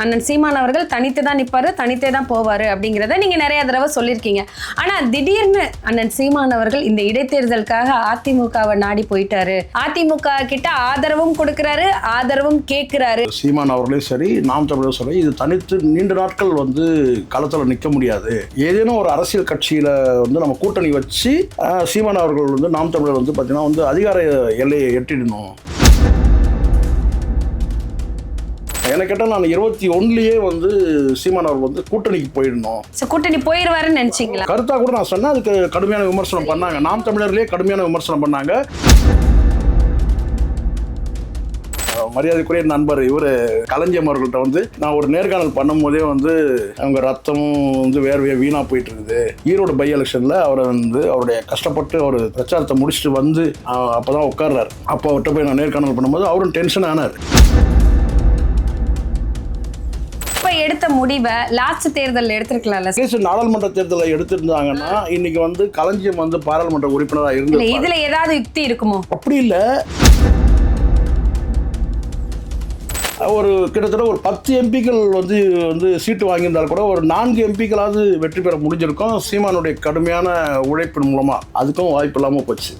அண்ணன் சீமான் அவர்கள் தனித்து தான் நிற்பாரு தனித்தே தான் போவாரு அப்படிங்கிறத நீங்க நிறைய தடவை சொல்லியிருக்கீங்க. ஆனா திடீர்னு அண்ணன் சீமான் அவர்கள் இந்த இடைத்தேர்தலுக்காக அதிமுகவை நாடி போயிட்டாரு. அதிமுக கிட்ட ஆதரவும் கொடுக்கிறாரு ஆதரவும் கேட்கிறாரு. சீமான் அவர்களே சரி நாம் தமிழர் சரி இது தனித்து நீண்ட நாட்கள் வந்து களத்தில் நிற்க முடியாது. ஏதேனும் ஒரு அரசியல் கட்சியில வந்து நம்ம கூட்டணி வச்சு சீமான் அவர்கள் வந்து நாம் தமிழர் வந்து பார்த்தீங்கன்னா வந்து அதிகார எல்லையை எட்டிடணும். எனக்கு கேட்டால் நான் இருபத்தி ஒன்றுலேயே வந்து சீமான் அவர்கள் வந்து கூட்டணிக்கு போயிடணும். கூட்டணி போயிருவாருன்னு நினைச்சீங்களா? கருத்தாக கூட நான் சொன்னேன் அதுக்கு கடுமையான விமர்சனம் பண்ணாங்க. நாம் தமிழர்லேயே கடுமையான விமர்சனம் பண்ணாங்க. மரியாதைக்குரிய நண்பர் இவர் கலைஞர் அவர்கள்ட்ட வந்து நான் ஒரு நேர்காணல் பண்ணும்போதே வந்து அவங்க ரத்தம் வந்து வேர்வையாக வீணாக போயிட்டு இருக்குது ஈரோடு பை எலெக்ஷனில் அவரை வந்து அவருடைய கஷ்டப்பட்டு அவர் பிரச்சாரத்தை முடிச்சுட்டு வந்து அப்போ தான் உட்கார்றாரு. அப்போ அவர்கிட்ட போய் நான் நேர்காணல் பண்ணும்போது அவரும் டென்ஷன் ஆனார். எடுத்த முடிவை லாஸ்ட் தேர்தல்ல எடுத்திருக்கலாம்ல நாடாளுமன்ற தேர்தலை எடுத்திருந்தாங்கன்னா இன்னைக்கு வந்து களஞ்சியம் வந்து பாராளுமன்ற உறுப்பினராக இருந்து இதுல ஏதாவது யுக்தி இருக்குமோ? அப்படி இல்லை. ஒரு கிட்டத்தட்ட ஒரு பத்து எம்பிக்கள் வந்து வந்து சீட்டு வாங்கியிருந்தால் கூட ஒரு நான்கு எம்பிக்களாவது வெற்றி பெற முடிஞ்சிருக்கும். சீமானுடைய கடுமையான உழைப்பின் மூலமா. அதுக்கும் வாய்ப்பு இல்லாமல் போச்சு.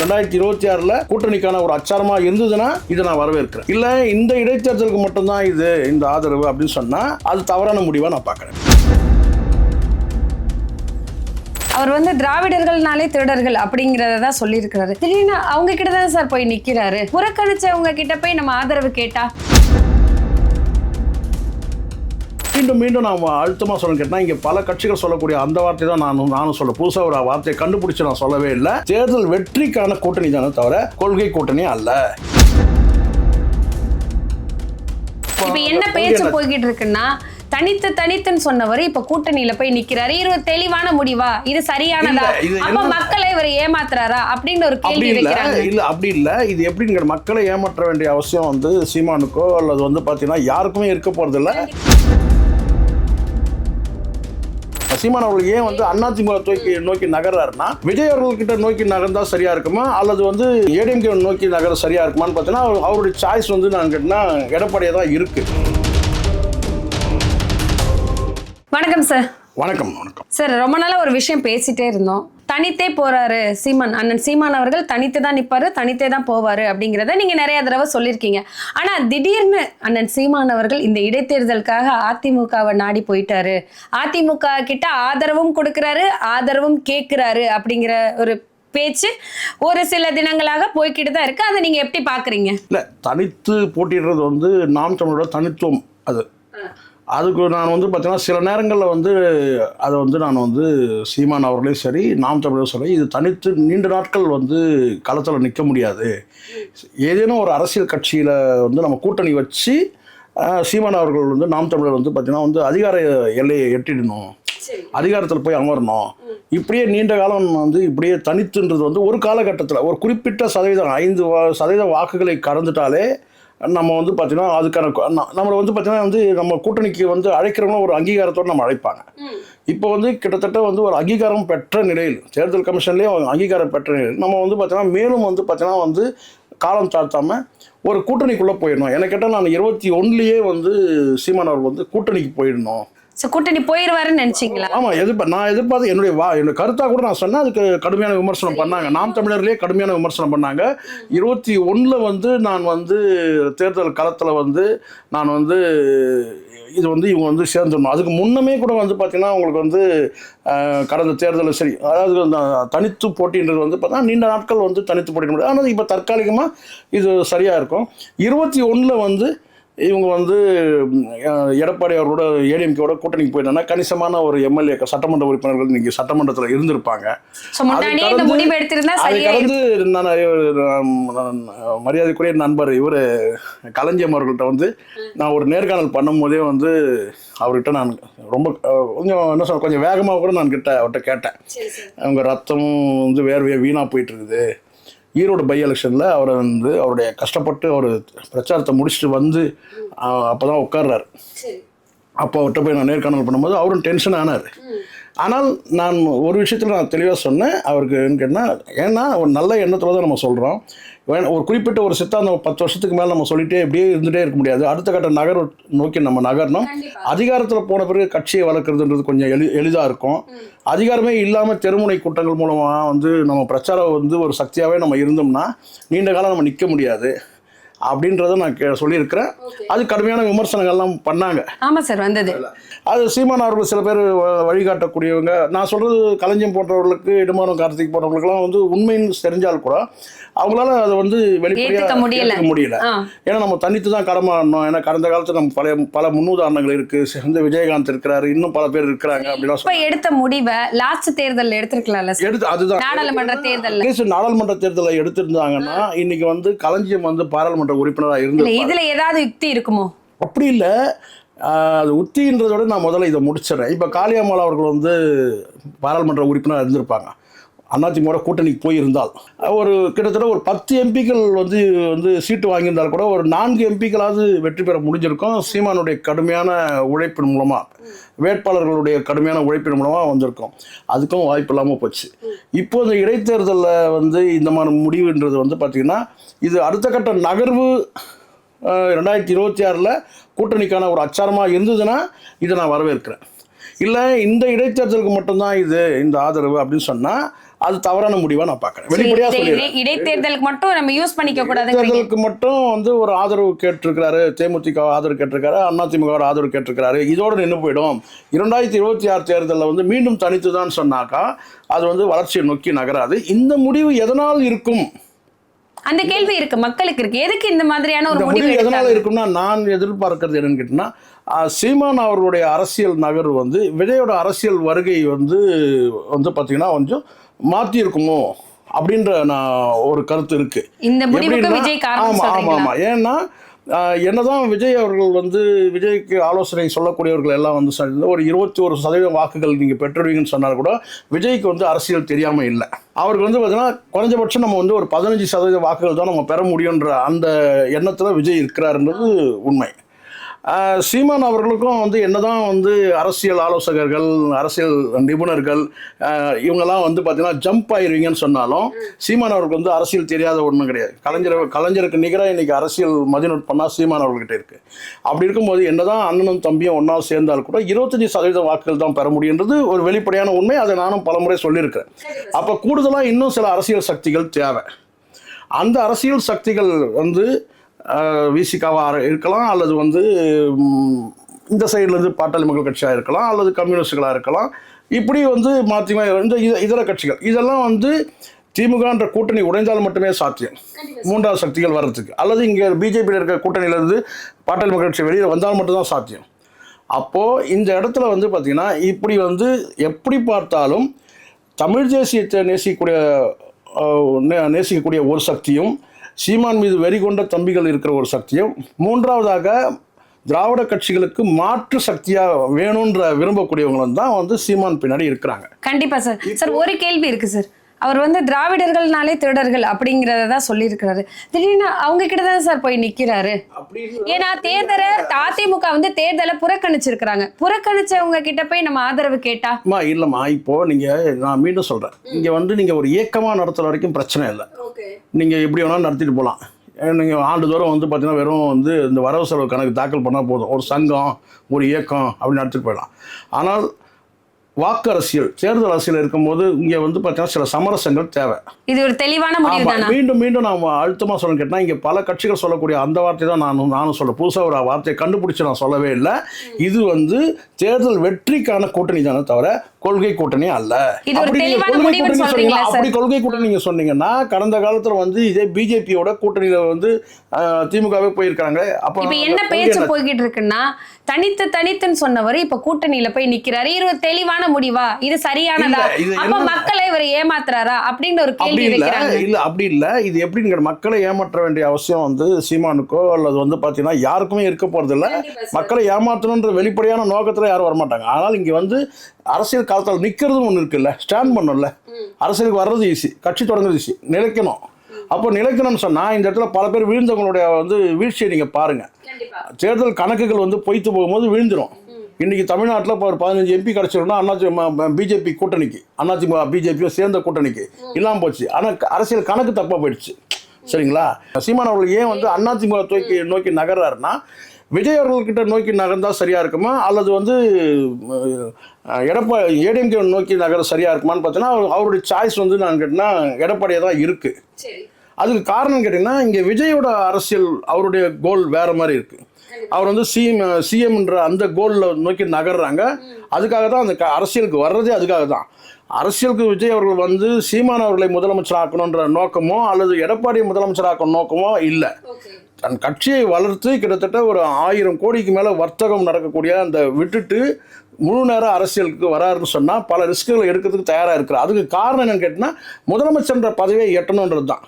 ரெண்டாயிரத்தி இருபத்தி ஆறில் கூட்டணிக்கான ஒரு அச்சாரமா இருந்ததுன்னா இதை நான் வரவேற்கிறேன். இல்லை இந்த இடைத்தேர்தலுக்கு மட்டும்தான் இது இந்த ஆதரவு அப்படின்னு சொன்னா அது தவறான முடிவா நான் பார்க்குறேன். அவர் வந்து திராவிடர்கள்னாலே திருடர்கள் அப்படிங்கறத தான் சொல்லியிருக்கிறாரு. திடீர்னு அவங்க கிட்ட தான் சார் போய் நிக்கிறாரு? புறக்கணிச்சவங்க கிட்ட போய் நம்ம ஆதரவு கேட்டா? மீண்டும் மீண்டும் நான் அழுத்தமாக சொல்ல கேட்டால் இங்கே பல கட்சிகள் சொல்லக்கூடிய அந்த வார்த்தை தான் நானும் நானும் சொல்ல புதுசாக ஒரு வார்த்தையை கண்டுபிடிச்சு நான் சொல்லவே இல்லை. தேர்தல் வெற்றிக்கான கூட்டணி தானே தவிர கொள்கை கூட்டணி அல்ல. இப்ப என்ன பேச்சு போய்கிட்டு இருக்குன்னா தனித்து தனித்துன்னு சொன்னவர் இப்ப கூட்டணியில போய் நிக்கிறாரு. இது ஒரு தெளிவான முடிவா? இது சரியானதா? இல்ல, அப்ப மக்களை இவர் ஏமாத்துறாரா? அப்படின்னு ஒரு கேள்வி இல்லை வைக்கிறாங்க. இல்லை அப்படி இல்லை. இது எப்படிங்கிற மக்களை ஏமாற்ற வேண்டிய அவசியம் வந்து சீமானுக்கோ அல்லது வந்து பார்த்தீங்கன்னா யாருக்குமே இருக்க போகிறதில்ல சீமான் அவர்கள் ஏன் வந்து அதிமுக நோக்கி நோக்கி நகர்றாருன்னா விஜய் அவர்கள்கிட்ட நோக்கி நகர்ந்தா சரியா இருக்குமா? அல்லது வந்து ஏடிஎம்கே நோக்கி நகர சரியா இருக்குமான்னு பார்த்தீங்கன்னா அவருடைய சாய்ஸ் வந்து நான் கேட்டினா எடப்பாடியாக தான் இருக்கு. வணக்கம் சார் வணக்கம். வணக்கம் சார் ரொம்ப நாளா ஒரு விஷயம் பேசிட்டே இருந்தோம். தனித்தே போறாரு சீமான். அண்ணன் சீமான் அவர்கள் தனித்து தான் நிப்பாரு தனித்தே தான் போவாரு அப்படிங்கிறத நீங்க நிறைய தடவை சொல்லியிருக்கீங்க. ஆனா திடீர்னு அண்ணன் சீமான் அவர்கள் இந்த இடைத்தேர்தலுக்காக அதிமுகவை நாடி போயிட்டாரு. அதிமுக கிட்ட ஆதரவும் கொடுக்கறாரு ஆதரவும் கேட்கிறாரு அப்படிங்கிற ஒரு பேச்சு ஒரு சில தினங்களாக போய்கிட்டு தான் இருக்கு. அதை நீங்க எப்படி பாக்குறீங்க? இல்லை தனித்து போட்டிடுறது வந்து நாம் தமிழோட தனித்துவம். அது அதுக்கு நான் வந்து பார்த்தீங்கன்னா சில நேரங்களில் வந்து அதை வந்து நான் வந்து சீமான் அவர்களையும் சரி நாம் தமிழரும் சரி இது தனித்து நீண்ட நாட்கள் வந்து களத்தில் நிற்க முடியாது. ஏதேனும் ஒரு அரசியல் கட்சியில் வந்து நம்ம கூட்டணி வச்சு சீமான் அவர்கள் வந்து நாம் தமிழர் வந்து பார்த்தீங்கன்னா வந்து அதிகார எல்லையை எட்டிடணும். அதிகாரத்தில் போய் அமரணும். இப்படியே நீண்ட காலம் வந்து இப்படியே தனித்துன்றது வந்து ஒரு காலகட்டத்தில் ஒரு குறிப்பிட்ட சதவீதம் ஐந்து சதவீத வாக்குகளை கடந்துட்டாலே நம்ம வந்து பார்த்தீங்கன்னா அதுக்கான நம்மளை வந்து பார்த்தீங்கன்னா வந்து நம்ம கூட்டணிக்கு வந்து அழைக்கிறவங்களும் ஒரு அங்கீகாரத்தோடு நம்ம அழைப்பாங்க. இப்போ வந்து கிட்டத்தட்ட வந்து ஒரு அங்கீகாரம் பெற்ற நிலையில் தேர்தல் கமிஷன்லேயே ஒரு அங்கீகாரம் பெற்ற நிலையில் நம்ம வந்து பார்த்தீங்கன்னா மேலும் வந்து பார்த்தீங்கன்னா வந்து காலம் தாழ்த்தாமல் ஒரு கூட்டணிக்குள்ளே போயிடணும். எனக்கு கேட்டால் நான் இருபத்தி ஒன்றுலேயே வந்து சீமான் அவர்கள் வந்து கூட்டணிக்கு போயிடணும். கூட்டணி போயிருவாருன்னு நினைச்சீங்களா? ஆமாம் எதிர்பார் நான் எதிர்பார்த்து என்னுடைய வா என்னுடைய கருத்தாக கூட நான் சொன்னேன் அதுக்கு கடுமையான விமர்சனம் பண்ணாங்க. நாம் தமிழர்லேயே கடுமையான விமர்சனம் பண்ணாங்க. இருபத்தி ஒன்றில் வந்து நான் வந்து தேர்தல் களத்தில் வந்து நான் வந்து இது வந்து இவங்க வந்து சேர்ந்துடணும் அதுக்கு முன்னமே கூட வந்து பார்த்தீங்கன்னா உங்களுக்கு வந்து கடந்த தேர்தலில் சரி அதாவது அந்த தனித்து போட்டின்றது வந்து பார்த்தா நீண்ட நாட்கள் வந்து தனித்து போட்டிட முடியாது ஆனால் இப்போ தற்காலிகமாக இது சரியாக இருக்கும். இருபத்தி ஒன்றில் வந்து இவங்க வந்து எடப்பாடி அவரோட ஏடிஎம்கேவோட கூட்டணிக்கு போயிட்டாங்கன்னா கணிசமான ஒரு எம்எல்ஏ சட்டமன்ற உறுப்பினர்கள் இன்னைக்கு சட்டமன்றத்தில் இருந்திருப்பாங்க. அதை கடந்து நான் மரியாதைக்குரிய நண்பர் இவர் கலைஞர் அவர்கள்ட்ட வந்து நான் ஒரு நேர்காணல் பண்ணும்போதே வந்து அவர்கிட்ட நான் ரொம்ப கொஞ்சம் என்ன சொல்ற கொஞ்சம் வேகமாக கூட நான் கிட்ட அவர்கிட்ட கேட்டேன். அவங்க ரத்தம் வந்து வேர்வையாக வீணாக போயிட்டு இருக்குது. ஈரோடு பை எலெக்ஷனில் அவரை வந்து அவருடைய கஷ்டப்பட்டு அவர் பிரச்சாரத்தை முடிச்சுட்டு வந்து அப்போ தான் உட்கார்றாரு. அப்போ அவர்கிட்ட போய் நான் நேர்காணல் பண்ணும்போது அவரும் டென்ஷன் ஆனார். ஆனால் நான் ஒரு விஷயத்தில் நான் தெளிவாக சொன்னேன் அவருக்கு கேட்டால் ஏன்னா ஒரு நல்ல எண்ணத்தில் தான் நம்ம சொல்கிறோம் ஒரு குறிப்பிட்ட ஒரு சித்தாந்தம் பத்து வருஷத்துக்கு மேலே நம்ம சொல்லிட்டே இப்படியே இருந்துகிட்டே இருக்க முடியாது. அடுத்த கட்ட நகர் நோக்கி நம்ம நகரணும். அதிகாரத்தில் போன பிறகு கட்சியை வளர்க்குறதுன்றது கொஞ்சம் எளி எளிதாக இருக்கும். அதிகாரமே இல்லாமல் தெருமுனை கூட்டங்கள் மூலமாக வந்து நம்ம பிரச்சாரம் வந்து ஒரு சக்தியாகவே நம்ம இருந்தோம்னா நீண்ட காலம் நம்ம நிற்க முடியாது. அப்படின்றத நான் கே- சொல்லியிருக்கிறேன். அது கடுமையான விமர்சனங்கள்லாம் பண்ணாங்க. ஆமா சார் வந்தது. அது சீமான் அவர்கள் சில பேர் வழிகாட்டக்கூடியவங்க. நான் சொல்கிறது களஞ்சியம் போன்றவர்களுக்கு இடுமானம் கார்த்திக் போன்றவர்களுக்கெல்லாம் வந்து உண்மைன்னு தெரிஞ்சால் கூட அவங்களால அதை வந்து வெளிப்படையாக முடியல. முடியல. ஏன்னா நம்ம தனித்து தான் கடமை ஆடணும். ஏன்னா கடந்த காலத்தில் நம்ம பல பல முன்னுதாரணங்கள் இருக்குது சிறந்த விஜயகாந்த் இருக்கிறாரு. இன்னும் பல பேர் இருக்கிறாங்க இப்ப எடுத்த முடிவை லாஸ்ட் தேர்தல்ல எடுத்திருக்கலாம்ல சார் எடுத்து அதுதான். நாடாளுமன்ற தேர்தல்ல. அட்லீஸ்ட் நாடாளுமன்ற தேர்தலை எடுத்திருந்தாங்கன்னா இன்னைக்கு வந்து களஞ்சியம் வந்து பாராளுமன்ற உறுப்பினராக இருந்து இதுல ஏதாவது யுக்தி இருக்குமோ? அப்படி இல்லை. அது உத்தின்றதை விட நான் முதல்ல இதை முடிச்சிடறேன். இப்போ காளியம்மாள் அவர்கள் வந்து பாராளுமன்ற உறுப்பினராக இருந்திருப்பாங்க. அதிமுக கூட்டணிக்கு போயிருந்தால். ஒரு கிட்டத்தட்ட ஒரு பத்து எம்பிக்கள் வந்து வந்து சீட்டு வாங்கியிருந்தால் கூட ஒரு நான்கு எம்பிக்களாவது வெற்றி பெற முடிஞ்சிருக்கும். சீமானுடைய கடுமையான உழைப்பின் மூலமாக வேட்பாளர்களுடைய கடுமையான உழைப்பின் மூலமாக வந்திருக்கும். அதுக்கும் வாய்ப்பு இல்லாமல் போச்சு. இப்போ இந்த இடைத்தேர்தலில் வந்து இந்த மாதிரி முடிவுன்றது வந்து பார்த்திங்கன்னா இது அடுத்த கட்ட நகர்வு ரெண்டாயிரத்தி இருபத்தி ஆறில் கூட்டணிக்கான ஒரு அச்சாரமாக இருந்ததுன்னா இதை நான் வரவேற்கிறேன். இல்லை இந்த இடைத்தேர்தலுக்கு மட்டும்தான் இது இந்த ஆதரவு அப்படின்னு சொன்னால் அது தவறான முடிவாக நான் பார்க்குறேன். வெளிப்படையாக இதை- சொல்லிடுறேன். இடைத்தேர்தலுக்கு மட்டும் நம்ம யூஸ் பண்ணிக்க கூடாதுங்கிறீங்க தேர்தலுக்கு மட்டும் வந்து ஒரு ஆதரவு கேட்டிருக்கிறாரு தேமுதிக ஆதரவு கேட்டிருக்காரு அதிமுக ஆதரவு கேட்டிருக்கிறாரு. இதோட நின்று போயிடும். இரண்டாயிரத்தி இருபத்தி ஆறு தேர்தலில் வந்து மீண்டும் தனித்து தான் சொன்னாக்கா அது வந்து வளர்ச்சியை நோக்கி நகராது. இந்த முடிவு எதனால் இருக்கும்? அந்த கேள்வி இருக்கு மக்களுக்கு இருக்கு. எதுக்கு இந்த மாதிரியான ஒரு முடிவு முடிவு எதனால? இருக்கும்னா நான் எதிர்பார்க்கறது என்னன்னு ஆஹ், சீமான் அவர்களுடைய அரசியல் நகர்வு வந்து விஜயோட அரசியல் வருகை வந்து வந்து பார்த்தீங்கன்னா கொஞ்சம் மாற்றி இருக்குமோ அப்படின்ற நான் ஒரு கருத்து இருக்கு. இந்த ஆமா ஆமா ஆமா. ஏன்னா என்னதான் விஜய் அவர்கள் வந்து விஜய்க்கு ஆலோசனை சொல்லக்கூடியவர்கள் எல்லாம் வந்து ஒரு இருபத்தி ஒரு சதவீதம் வாக்குகள் நீங்கள் பெற்றுடுவீங்கன்னு சொன்னால் கூட விஜய்க்கு வந்து அரசியல் தெரியாமல் இல்லை. அவருக்கு வந்து பார்த்தீங்கன்னா குறைஞ்சபட்சம் நம்ம வந்து ஒரு பதினஞ்சு சதவீத வாக்குகள் தான் நம்ம பெற முடியுன்ற அந்த எண்ணத்தில் விஜய் இருக்கிறாருன்றது உண்மை. சீமான் அவர்களுக்கும் வந்து என்னதான் வந்து அரசியல் ஆலோசகர்கள் அரசியல் நிபுணர்கள் இவங்கெல்லாம் வந்து பார்த்தீங்கன்னா ஜம்ப் ஆயிருவீங்கன்னு சொன்னாலும் சீமான் அவருக்கு வந்து அரசியல் தெரியாத ஒன்றும் கிடையாது. கலைஞர் கலைஞருக்கு நிகராக இன்றைக்கி அரசியல் மதிநுட்பம்னா சீமான் அவர்கிட்ட இருக்குது அப்படி இருக்கும்போது என்னதான் அண்ணனும் தம்பியும் ஒன்றா சேர்ந்தால் கூட இருபத்தஞ்சி சதவீத வாக்குகள் தான் பெற முடியுன்றது ஒரு வெளிப்படையான உண்மை. அதை நானும் பலமுறை சொல்லியிருக்கிறேன். அப்போ கூடுதலாக இன்னும் சில அரசியல் சக்திகள் தேவை. அந்த அரசியல் சக்திகள் வந்து விசிகாவாக இருக்கலாம் அல்லது வந்து இந்த சைட்லேருந்து பாட்டாளி மக்கள் கட்சியாக இருக்கலாம் அல்லது கம்யூனிஸ்டுகளாக இருக்கலாம். இப்படி வந்து மாற்றி இந்த இத- இதர கட்சிகள். இதெல்லாம் வந்து திமுகன்ற கூட்டணி உடைந்தால் மட்டுமே சாத்தியம். மூன்றாவது சக்திகள் வர்றதுக்கு. அல்லது இங்கே பிஜேபியில் இருக்க கூட்டணியிலேருந்து பாட்டாளி மக்கள் கட்சி வெளியில் வந்தால் மட்டும்தான் சாத்தியம். அப்போது இந்த இடத்துல வந்து பார்த்திங்கன்னா இப்படி வந்து எப்படி பார்த்தாலும் தமிழ் தேசியத்தை நேசிக்கக்கூடிய நேசிக்கக்கூடிய ஒரு சக்தியும் சீமான் மீது வெறி கொண்ட தம்பிகள் இருக்கிற ஒரு சக்தியும் மூன்றாவதாக திராவிட கட்சிகளுக்கு மாற்று சக்தியா வேணுன்ற விரும்பக்கூடியவங்களும் தான் வந்து சீமான் பின்னாடி இருக்கிறாங்க. கண்டிப்பா சார். சார் ஒரு கேள்வி இருக்கு சார். அவர் வந்து திராவிடர்கள்னாலே திருடர்கள் அப்படிங்கறத தான் சொல்லியிருக்கிறாரு. திடீர்னு அவங்க கிட்ட தான் சார் போய் நிக்கிறாரு? ஏன்னா தேர்தலை அதிமுக வந்து தேர்தலை புறக்கணிச்சிருக்கிறாங்க. புறக்கணிச்சவங்க கிட்ட போய் நம்ம ஆதரவு கேட்டா? அம்மா இல்லைம்மா இப்போ நீங்கள் நான் மீண்டும் சொல்கிறேன் இங்கே வந்து நீங்கள் ஒரு இயக்கமாக நடத்துகிற வரைக்கும் பிரச்சனை இல்லை. நீங்கள் எப்படி வேணாலும் நடத்திட்டு போகலாம் நீங்கள் ஆண்டுதோறும் வந்து பார்த்தீங்கன்னா வெறும் வந்து இந்த வரவு செலவு கணக்கு தாக்கல் பண்ணால் போதும். ஒரு சங்கம் ஒரு இயக்கம் அப்படி நடத்திட்டு போயிடலாம். ஆனால் வாக்கு அரசியல் தேர்தல் அரசியல் இருக்கும்போது இங்கே வந்து பார்த்தீங்கன்னா சில சமரசங்கள் தேவை. இது ஒரு தெளிவான முடிவு மீண்டும் மீண்டும் நான் அழுத்தமாக சொல்ல கேட்டால் இங்கே பல கட்சிகள் சொல்லக்கூடிய அந்த வார்த்தை தான் நானும் நானும் சொல்ல புதுசாக ஒரு வார்த்தையை கண்டுபிடிச்சு நான் சொல்லவே இல்லை. இது வந்து தேர்தல் வெற்றிக்கான கூட்டணி தானே தவிர கொள்கை கூட்டணி அல்ல. அப்படி கொள்கை கூட்டணி நீங்க சொன்னீங்கன்னா கடந்த காலத்துல வந்து இதே பிஜேபியோட கூட்டணியில வந்து திமுகவே போயிருக்காங்க அப்போ என்ன பேச்சு? போய்கிட்டு இருக்குன்னா தனித்து தனித்துன்னு சொன்னவர் இப்ப கூட்டணியில போய் நிக்கிறாரு. இது தெளிவான முடிவா? இது சரியானதா? அப்ப மக்களை இவர் ஏமாத்துறாரா? அப்படின்னு ஒரு கேள்வி இல்ல வைக்கிறாங்க. இல்ல அப்படி இல்ல. இது எப்படிங்கிற மக்களை ஏமாற்ற வேண்டிய அவசியம் வந்து சீமானுக்கோ அல்லது வந்து பாத்தீங்கன்னா யாருக்குமே இருக்க போறது இல்ல. மக்களை ஏமாற்றணுன்ற வெளிப்படையான நோக்கத்துல யாரும் வரமாட்டாங்க ஆனால் இங்க வந்து அரசியல் காலத்தில் நிக்கிறதும் ஒண்ணு இருக்குல்ல. ஸ்டாண்ட் பண்ணணும்ல. அரசியலுக்கு வர்றது ஈஸி கட்சி தொடங்குறது ஈஸி நிலைக்கணும். அப்போ நிலைக்கணும்னு சொன்னா இந்த இடத்துல பல பேர் வீழ்ந்தவங்களுடைய வந்து வீழ்ச்சியை நீங்க பாருங்க. தேர்தல் கணக்குகள் வந்து பொய்த்து போகும்போது விழுந்துரும். இன்னைக்கு தமிழ்நாட்டில் இப்போ ஒரு பதினஞ்சு எம்பி கிடச்சிருந்தா அண்ணா பிஜேபி கூட்டணிக்கு அதிமுக பிஜேபியும் சேர்ந்த கூட்டணிக்கு இல்லாமல் போச்சு. ஆனால் அரசியல் கணக்கு தப்பாக போயிடுச்சு. சரிங்களா? சீமான் அவர்கள் ஏன் வந்து அதிமுக தூக்கி நோக்கி நகர்றாருன்னா விஜய் அவர்கள்கிட்ட நோக்கி நகர்ந்தால் சரியாக இருக்குமா? அல்லது வந்து எடப்பா ஏடிஎம்கே நோக்கி நகர சரியாக இருக்குமான்னு பார்த்தீங்கன்னா அவர்- அவருடைய சாய்ஸ் வந்து நான் கேட்டிங்கன்னா எடப்பாடியாக தான் இருக்குது அதுக்கு காரணம் கேட்டிங்கன்னா இங்கே விஜயோட அரசியல் அவருடைய கோல் வேற மாதிரி இருக்கு. அவர் வந்து சிஎம் சிஎம்ன்ற அந்த கோலில் நோக்கி நகர்றாங்க. அதுக்காக தான் அந்த அரசியலுக்கு வர்றதே அதுக்காக தான் அரசியலுக்கு விஜய் அவர்கள் வந்து சீமான் அவர்களை முதலமைச்சர் ஆக்கணுன்ற நோக்கமோ அல்லது எடப்பாடியை முதலமைச்சர் ஆக்கணும் நோக்கமோ இல்லை. தன் கட்சியை வளர்த்து கிட்டத்தட்ட ஒரு ஆயிரம் கோடிக்கு மேலே வர்த்தகம் நடக்கக்கூடிய அந்த விட்டுட்டு முழு நேர அரசியலுக்கு வராருன்னு சொன்னால் பல ரிஸ்க்குகளை எடுக்கிறதுக்கு தயாராக இருக்கிறார். அதுக்கு காரணம் என்னன்னு கேட்டிங்கன்னா முதலமைச்சர்ன்ற பதவியை எட்டணுன்றது தான்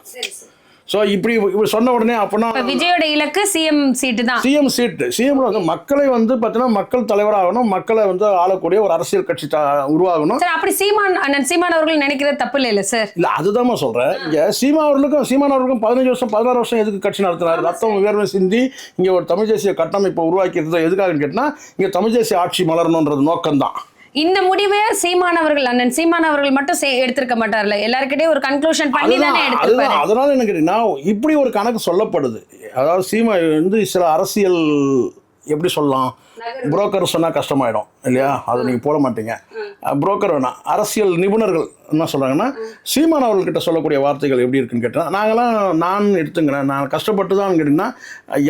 ஸோ இப்படி இப்படி சொன்ன உடனே அப்போனா விஜயோட இலக்கு சிஎம் சீட்டு தான். சிஎம் சீட்டு சிஎம் வந்து மக்களை வந்து பார்த்தீங்கன்னா மக்கள் தலைவராகணும் மக்களை வந்து ஆளக்கூடிய ஒரு அரசியல் கட்சி உருவாகணும். சார் அப்படி சீமான் அண்ணன் சீமான் அவர்கள் நினைக்கிறது தப்பு இல்ல சார்? இல்லை அதுதான் சொல்கிறேன் இங்கே சீமா அவர்களுக்கும் சீமான் அவர்களுக்கும் பதினஞ்சு வருஷம் பதினாறு வருஷம் எதுக்கு கட்சி நடத்தினார் ரத்தம் உயர்வு சிந்தி இங்கே ஒரு தமிழ் தேசிய கட்டமைப்பை உருவாக்கி இருந்தது எதுக்காகன்னு கேட்டால் இங்கே தமிழ் தேசிய ஆட்சி மலரணுன்றது நோக்கம்தான். இந்த முடிவை சீமான் அவர்கள் அண்ணன் சீமான் அவர்கள் மட்டும் எடுத்திருக்க மாட்டார்ல. எல்லார்கிட்டயும் ஒரு கன்க்ளூஷன் பண்ணி தானே எடுத்திருப்பாரு. அதனால என்ன கேட்டீங்கன்னா இப்படி ஒரு கணக்கு சொல்லப்படுது. அதாவது சீமா வந்து சில அரசியல் எப்படி சொல்லலாம் புரோக்கர் சொன்னால் கஷ்டமாயிடும் இல்லையா? அதை நீங்கள் போட மாட்டீங்க. புரோக்கர் வேணாம் அரசியல் நிபுணர்கள் என்ன சொல்கிறாங்கன்னா சீமான் அவர்கள்கிட்ட சொல்லக்கூடிய வார்த்தைகள் எப்படி இருக்குன்னு கேட்டால் நாங்களாம் நான் எடுத்துங்கிறேன் நான் கஷ்டப்பட்டு தான் கேட்டிங்கன்னா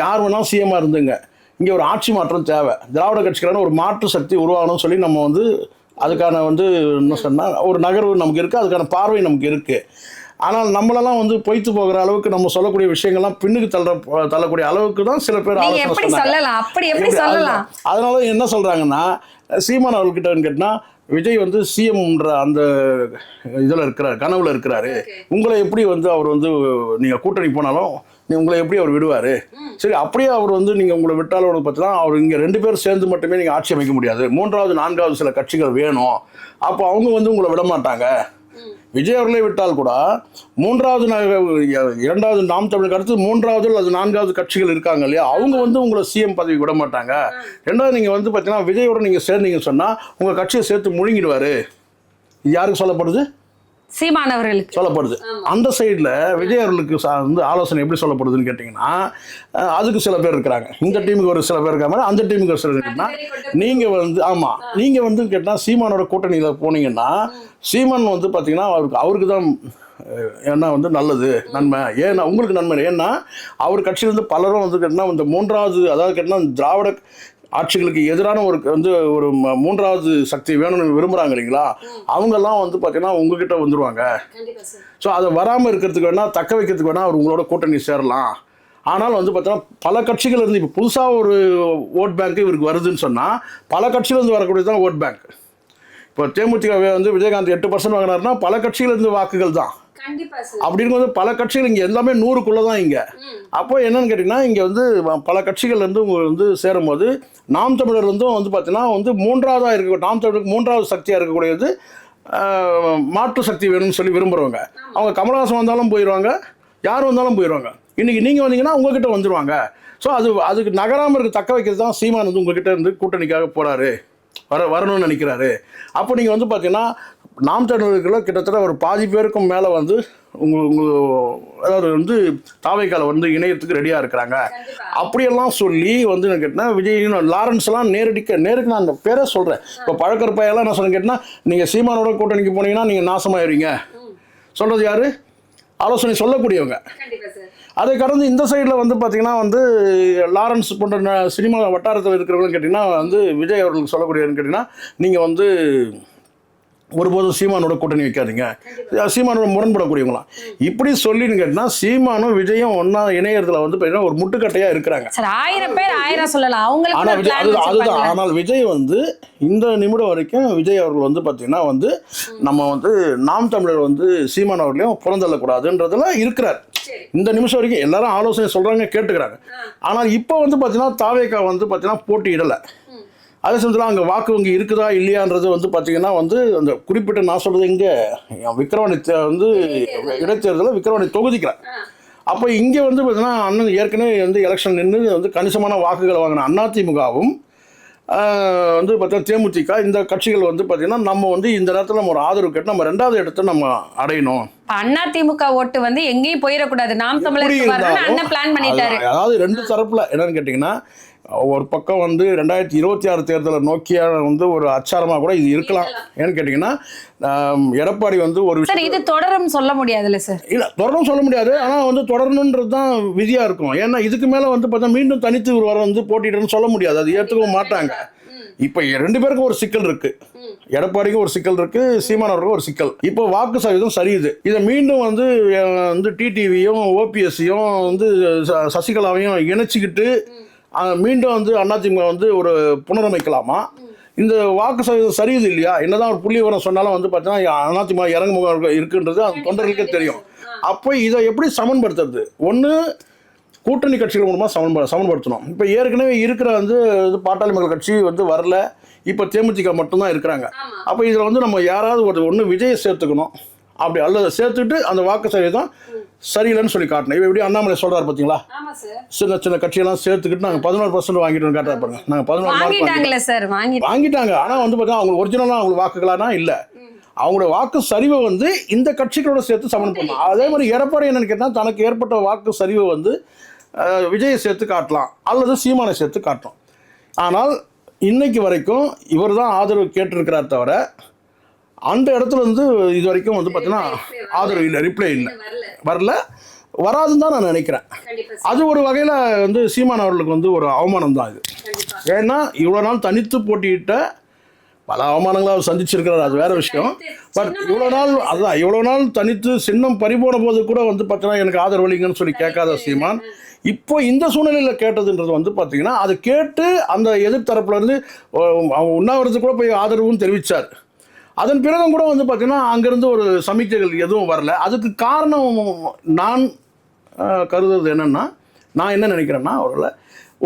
யார் வேணாலும் சிஎம்மாக இருந்துங்க. இங்கே ஒரு ஆட்சி மாற்றம் தேவை. திராவிட கட்சிகளான ஒரு மாற்று சக்தி உருவாகணும்னு சொல்லி நம்ம வந்து அதுக்கான வந்து என்ன சொன்னால் ஒரு நகர்வு நமக்கு இருக்குது அதுக்கான பார்வை நமக்கு இருக்குது ஆனால் நம்மளெல்லாம் வந்து பொய்த்து போகிற அளவுக்கு நம்ம சொல்லக்கூடிய விஷயங்கள்லாம் பின்னுக்கு தள்ள தள்ளக்கூடிய அளவுக்கு தான் சில பேர். அதனால என்ன சொல்றாங்கன்னா சீமான் அவர்கிட்ட கேட்டினா விஜய் வந்து சிஎம்ன்ற அந்த இதில் இருக்கிறார் கனவுல இருக்கிறாரு. உங்களை எப்படி வந்து அவர் வந்து நீங்க கூட்டணி போனாலும் உங்களை எப்படி அவர் விடுவாரு? சரி அப்படியே அவர் வந்து நீங்க உங்களை விட்டாலும் வந்து பார்த்தீங்கன்னா அவர் இங்க ரெண்டு பேரும் சேர்ந்து மட்டுமே நீங்க ஆட்சி அமைக்க முடியாது. மூன்றாவது நான்காவது சில கட்சிகள் வேணும். அப்போ அவங்க வந்து உங்களை விட மாட்டாங்க. விஜய் அவர்களே விட்டால் கூட மூன்றாவது இரண்டாவது நாம் தமிழுக்கு அடுத்து மூன்றாவது அல்லது நான்காவது கட்சிகள் இருக்காங்க இல்லையா? அவங்க வந்து உங்களை சிஎம் பதவி விட மாட்டாங்க. ரெண்டாவது நீங்கள் வந்து பார்த்தீங்கன்னா விஜயோட நீங்கள் சேர்ந்தீங்கன்னு சொன்னால் உங்கள் கட்சியை சேர்த்து முழுங்கிடுவாரு. யாருக்கு சொல்லப்படுது? சீமான் அவர்களுக்கு சொல்லப்படுது அந்த சைடில் விஜய் அவர்களுக்கு சா- வந்து ஆலோசனை எப்படி சொல்லப்படுதுன்னு கேட்டிங்கன்னா அதுக்கு சில பேர் இருக்கிறாங்க. இந்த டீமுக்கு ஒரு சில பேர் இருக்காங்க அந்த டீமுக்கு ஒரு சில பேர் இருக்குன்னா நீங்கள் வந்து ஆமாம் நீங்கள் வந்து கேட்டால் சீமானோட கூட்டணியில் போனீங்கன்னா சீமான் வந்து பார்த்தீங்கன்னா அவருக்கு அவருக்கு தான் ஏன்னா வந்து நல்லது நன்மை. ஏன்னா உங்களுக்கு நன்மை ஏன்னா அவர் கட்சியிலேருந்து பலரும் வந்து கேட்டால் இந்த மூன்றாவது அதாவது கேட்டால் திராவிட ஆட்சிகளுக்கு எதிரான ஒரு வந்து ஒரு ம- மூன்றாவது சக்தி வேணும்னு விரும்புகிறாங்க இல்லைங்களா? அவங்கெல்லாம் வந்து பார்த்தீங்கன்னா உங்ககிட்ட வந்துருவாங்க. ஸோ அதை வராமல் இருக்கிறதுக்கு வேணா தக்க வைக்கிறதுக்கு வேணா அவர் உங்களோட கூட்டணி சேரலாம். ஆனால் வந்து பார்த்தீங்கன்னா பல கட்சிகள் இருந்து இப்போ புதுசாக ஒரு ஓட் பேங்க் இவருக்கு வருதுன்னு சொன்னால் பல கட்சிகள் இருந்து வரக்கூடியது தான் ஓட் பேங்க். இப்போ தேமுதிக வந்து விஜயகாந்த் எட்டு பர்சன்ட் வாங்கினாருன்னா பல கட்சிகள் இருந்து வாக்குகள் தான். அப்படி இருக்கும்போது பல கட்சிகள் இங்கே எல்லாமே நூறுக்குள்ளே தான் இங்கே அப்போ என்னன்னு கேட்டிங்கன்னா இங்கே வந்து பல கட்சிகள் இருந்து உங்க வந்து சேரும்போது நாம் தமிழர் இருந்தும் வந்து பார்த்தீங்கன்னா வந்து மூன்றாவதாக இருக்க நாம் தமிழருக்கு மூன்றாவது சக்தியாக இருக்கக்கூடியது மாற்று சக்தி வேணும்னு சொல்லி விரும்புகிறவங்க அவங்க கமலஹாசன் வந்தாலும் போயிடுவாங்க யார் வந்தாலும் போயிடுவாங்க இன்றைக்கி நீங்கள் வந்தீங்கன்னா உங்ககிட்ட வந்துடுவாங்க ஸோ அது அதுக்கு நகராமல் இருக்க தக்க வைக்கிறது தான் சீமான் வந்து உங்ககிட்ட இருந்து கூட்டணிக்காக போகிறாரு வர வரணும்னு நினைக்கிறாரு. அப்போ நீங்கள் வந்து பார்த்தீங்கன்னா நாம் தமிழர்களை கிட்டத்தட்ட ஒரு பாதி பேருக்கும் மேலே வந்து உங்கள் உங்கள் அதாவது வந்து தாவைக்கால வந்து இணையத்துக்கு ரெடியாக இருக்கிறாங்க. அப்படியெல்லாம் சொல்லி வந்து என்ன கேட்டினா விஜய் லாரன்ஸ்லாம் நேரடிக்க நேருக்கு நான் அந்த பேரை சொல்கிறேன் இப்போ பழக்கற்பையெல்லாம் என்ன சொல்ல கேட்டினா நீங்கள் சீமானோட கூட்டணிக்கு போனீங்கன்னா நீங்கள் நாசமாயிருவீங்க. சொல்கிறது யாரு? ஆலோசனை சொல்லக்கூடியவங்க. அதை கடந்து இந்த சைடில் வந்து பார்த்தீங்கன்னா வந்து லாரன்ஸ் போன்ற சினிமா வட்டாரத்தில் இருக்கிறவங்களும் கேட்டிங்கன்னா வந்து விஜய் அவர்களுக்கு சொல்லக்கூடியவன்னு கேட்டிங்கன்னா நீங்கள் வந்து ஒருபோதும் சீமானோட கூட்டணி வைக்காதீங்க. சீமானோட முரண்படக்கூடியவங்களாம். இப்படி சொல்லின்னு கேட்டிங்கன்னா சீமானும் விஜயும் ஒன்றா இணையத்தில் வந்து பார்த்தீங்கன்னா ஒரு முட்டுக்கட்டையாக இருக்கிறாங்க. ஆயிரம் பேர் ஆயிரம் சொல்லலாம். அவங்களுக்கு ஆனால் விஜய் அதுதான். ஆனால் விஜய் வந்து இந்த நிமிடம் வரைக்கும் விஜய் அவர்கள் வந்து பார்த்தீங்கன்னா வந்து நம்ம வந்து நாம் தமிழர் வந்து சீமான் அவர்களையும் புறந்தள்ளக்கூடாதுன்றதுல இருக்கிறார். இந்த நிமிஷம் வரைக்கும் எல்லாரும் ஆலோசனை சொல்கிறாங்க கேட்டுக்கிறாங்க. ஆனால் இப்போ வந்து பார்த்தீங்கன்னா தாவேக்கா வந்து பார்த்தீங்கன்னா போட்டியிடலை. அதே சமயத்தில் அங்கே வாக்கு வங்கி இருக்குதா இல்லையான்றது வந்து பார்த்தீங்கன்னா வந்து அந்த குறிப்பிட்ட நான் சொல்கிறது இங்கே விக்கிரவாணி தே- வந்து இடைத்தேர்தலில் விக்கிரவாணி தொகுதிக்கிறேன். அப்போ இங்கே வந்து பார்த்தீங்கன்னா அண்ணன் ஏற்கனவே வந்து எலெக்ஷன் நின்று வந்து கணிசமான வாக்குகளை வாங்கின அதிமுகவும் வந்து பார்த்தா தேமுதிக இந்த கட்சிகள் வந்து பார்த்தீங்கன்னா நம்ம வந்து இந்த நேரத்தில் நம்ம ஒரு ஆதரவு கேட்டு நம்ம ரெண்டாவது இடத்த நம்ம அடையணும். அண்ணா திமுக ஓட்டு வந்து எங்கேயும் போயிடக்கூடாது. நாம் அது- அதாவது ரெண்டு தரப்புல என்னன்னு கேட்டிங்கன்னா ஒரு பக்கம் வந்து ரெண்டாயிரத்தி இருபத்தி ஆறு தேர்தலை நோக்கிய வந்து ஒரு அச்சாரமாக கூட இது இருக்கலாம். ஏன்னு கேட்டிங்கன்னா எடப்பாடி வந்து ஒரு விஷயம் இது தொடரும் சொல்ல முடியாதுல்ல சார்? இல்லை தொடரும் சொல்ல முடியாது. ஆனால் வந்து தொடரணுன்றது தான் விதியாக இருக்கும். ஏன்னா இதுக்கு மேலே வந்து பார்த்தா மீண்டும் தனித்து ஒரு வாரம் வந்து போட்டிடுன்னு சொல்ல முடியாது. அது ஏற்றுக்கவும் மாட்டாங்க. இப்போ ரெண்டு பேருக்கும் ஒரு சிக்கல் இருக்கு. எடப்பாடிக்கும் ஒரு சிக்கல் இருக்கு சீமானவருக்கும் ஒரு சிக்கல். இப்போ வாக்கு சதவீதம் சரியுது. இதை மீண்டும் வந்து வந்து டிடிவியும் ஓபிஎஸ்சியும் வந்து சசிகலாவையும் இணைச்சிக்கிட்டு மீண்டும் வந்து அதிமுக வந்து ஒரு புனரமைக்கலாமா? இந்த வாக்கு சதவீதம் சரியுது இல்லையா? என்னதான் ஒரு புள்ளி விவரம் சொன்னாலும் வந்து பார்த்தீங்கன்னா அதிமுக இறங்கு முகம் இருக்கு- இருக்குன்றது அந்த தொண்டர்களுக்கே தெரியும். அப்போ இதை எப்படி சமன்படுத்துறது? ஒன்று கூட்டணி கட்சிகள் மூலமாக சமன்ப சமன்படுத்தணும். இப்போ ஏற்கனவே இருக்கிற வந்து இது பாட்டாளி மக்கள் கட்சி வந்து வரல. இப்போ தேமுதிக மட்டும்தான் இருக்கிறாங்க. அப்போ இதில் வந்து நம்ம யாராவது ஒரு ஒன்று விஜயை சேர்த்துக்கணும். அப்படி அல்லது சேர்த்துட்டு அந்த வாக்கு சதவீதம் சரியில்லைன்னு சொல்லி காட்டணும். இப்போ எப்படி அண்ணாமலை சொல்கிறார் பார்த்தீங்களா சின்ன சின்ன கட்சியெல்லாம் சேர்த்துக்கிட்டு நாங்கள் பதினோரு பர்சன்ட் வாங்கிட்டோம்னு காட்டுறாரு பாருங்க. நாங்கள் பதினோரு வாங்கிட்டாங்களே சார் வாங்கிட்டாங்க. ஆனால் வந்து பார்த்தா அவங்க ஒரிஜினலாக அவங்களுக்கு வாக்குகளானா இல்லை. அவங்களோட வாக்கு சரிவை வந்து இந்த கட்சிகளோட சேர்த்து சமன் பண்ணலாம் அதே மாதிரி எடப்பாடி என்னன்னு கேட்டால் தனக்கு ஏற்பட்ட வாக்கு சரிவை வந்து விஜயை சேர்த்து காட்டலாம். அல்லது சீமானை சேர்த்து காட்டலாம் ஆனால் இன்னைக்கு வரைக்கும் இவர் தான் ஆதரவு கேட்டிருக்கிறார் தவிர அந்த இடத்துல வந்து இது வரைக்கும் வந்து பார்த்தீங்கன்னா ஆதரவு இல்லை ரிப்ளை இல்லை. வரல. வராதுன்னு தான் நான் நினைக்கிறேன். அது ஒரு வகையில் வந்து சீமான் அவர்களுக்கு வந்து ஒரு அவமானம் தான் இது. ஏன்னா இவ்வளோ நாள் தனித்து போட்டியிட்ட பல அவமானங்களை அவர் சந்திச்சிருக்கிறார். அது வேற விஷயம். பட் இவ்வளோ நாள் அதுதான் இவ்வளோ நாள் தனித்து சின்னம் பறிபோன போது கூட வந்து பார்த்தீங்கன்னா எனக்கு ஆதரவு அளிங்கன்னு சொல்லி கேட்காத சீமான். இப்போ இந்த சூழ்நிலையில் கேட்டதுன்றது வந்து பார்த்தீங்கன்னா அது கேட்டு அந்த எதிர்த்தரப்புல இருந்து அஹ், அவங்க உண்ணாவிரத்துக்கு கூட போய் ஆதரவும் தெரிவித்தார் அதன் பிறகும் கூட வந்து பார்த்திங்கன்னா அங்கேருந்து ஒரு சமிக்கைகள் எதுவும் வரல. அதுக்கு காரணம் நான் கருதுறது என்னென்னா நான் என்ன நினைக்கிறேன்னா அவர்களை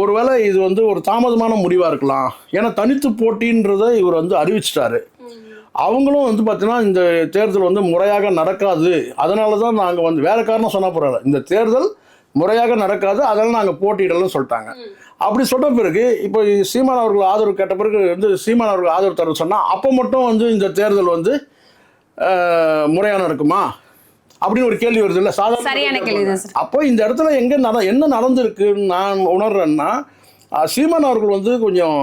ஒருவேளை இது வந்து ஒரு தாமதமான முடிவாக இருக்கலாம். ஏன்னா தனித்து போட்டின்றதை இவர் வந்து அறிவிச்சிட்டாரு. அவங்களும் வந்து பார்த்தீங்கன்னா இந்த தேர்தல் வந்து முறையாக நடக்காது. அதனால தான் நாங்கள் வந்து வேறு காரணம் சொன்னால் போகிறாங்க இந்த தேர்தல் முறையாக நடக்காது. அதனால் நாங்கள் போட்டியிடலன்னு சொல்லிட்டாங்க. அப்படி சொன்ன பிறகு இப்போ சீமான் அவர்கள் ஆதரவு கேட்ட பிறகு வந்து சீமான் அவர்கள் ஆதரவு தர சொன்னால் அப்போ மட்டும் வந்து இந்த தேர்தல் வந்து அஹ், முறையா நடக்குமா அப்படின்னு ஒரு கேள்வி வருது இல்லை? சரியான கேள்வி தான் சார். அப்போ இந்த இடத்துல எங்கே நட என்ன நடந்திருக்குன்னு நான் உணர்றேன்னா சீமான் அவர்கள் வந்து கொஞ்சம்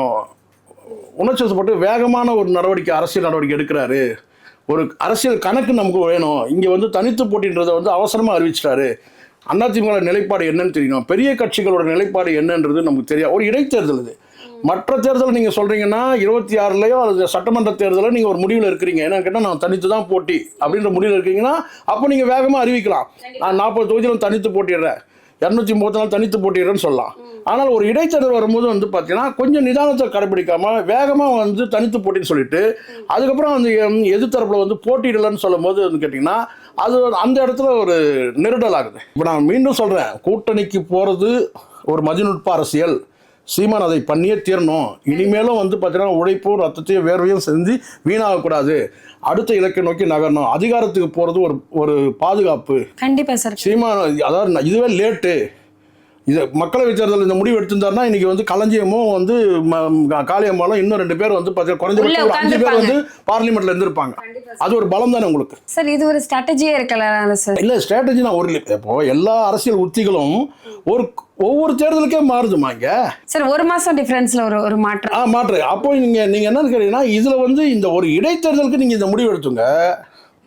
உணர்ச்சிவசப்பட்டு வேகமான ஒரு நடவடிக்கை அரசியல் நடவடிக்கை எடுக்கிறாரு. ஒரு அரசியல் கணக்கு நமக்கு வேணும். இங்கே வந்து தனித்து போட்டின்றதை வந்து அவசரமாக அறிவிச்சிட்டாரு. அதிமுக நிலைப்பாடு என்னன்னு தெரியணும் பெரிய கட்சிகளோட நிலைப்பாடு என்னன்றது நமக்கு தெரியாது. ஒரு இடைத்தேர்தல் இது. மற்ற தேர்தல் நீங்கள் சொல்கிறீங்கன்னா இருபத்தி ஆறுலையோ அல்லது சட்டமன்ற தேர்தலில் நீங்கள் ஒரு முடிவில் இருக்கிறீங்க. என்னன்னு கேட்டால் நான் தனித்து தான் போட்டி அப்படின்ற முடிவில் இருக்கீங்கன்னா அப்போ நீங்கள் வேகமாக அறிவிக்கலாம். நான் நாற்பது தொகுதியிலும் தனித்து போட்டிடுறேன் இரநூத்தி முப்பத்தி நாலு தனித்து போட்டிடுறேன்னு சொல்லலாம். ஆனால் ஒரு இடைத்தேர்தல் வரும்போது வந்து பார்த்தீங்கன்னா கொஞ்சம் நிதானத்தை கடைபிடிக்காம வேகமாக வந்து தனித்து போட்டின்னு சொல்லிட்டு அதுக்கப்புறம் வந்து எதிர்த்தரப்புல வந்து போட்டியிடலன்னு சொல்லும் போது வந்து கேட்டிங்கன்னா அது அந்த இடத்துல ஒரு நெருடல் ஆகுது. இப்போ நான் மீண்டும் சொல்கிறேன் கூட்டணிக்கு போகிறது ஒரு மதிநுட்ப அரசியல். சீமான் அதை பண்ணியே தீரணும். இனிமேலும் வந்து பார்த்தீங்கன்னா உழைப்பும் ரத்தத்தையும் வேர்வையும் செஞ்சு வீணாகக்கூடாது. அடுத்த இலக்கை நோக்கி நகரணும். அதிகாரத்துக்கு போகிறது ஒரு ஒரு பாதுகாப்பு. கண்டிப்பா சார். சீமான் அதாவது இதுவே லேட்டு. இது மக்களவை தேர்தல் இந்த முடிவு எடுத்திருந்தாருன்னா இன்னைக்கு வந்து களஞ்சியமும் வந்து ம- காளியம்மாளும் இன்னும் ரெண்டு பேர் வந்து குறைஞ்சபட்சம் அஞ்சு பேர் வந்து பார்லிமெண்ட்ல இருந்திருப்பாங்க. அது ஒரு பலம் தானே உங்களுக்கு? சார் இது ஒரு ஸ்ட்ராட்டஜியே இருக்கலாம் சார். இல்ல ஸ்ட்ராட்டஜி நான் ஒரு இப்போ எல்லா அரசியல் உத்திகளும் ஒரு ஒவ்வொரு தேர்தலுக்கே மாறுதுமா இங்க? சார் ஒரு மாசம் டிஃபரன்ஸ்ல ஒரு ஒரு மாற்றம். ஆ மாற்று. அப்போ நீங்க நீங்க என்னன்னு கேட்டீங்கன்னா இதுல வந்து இந்த ஒரு இடைத்தேர்தலுக்கு நீங்க இந்த முடிவு எடுத்துங்க.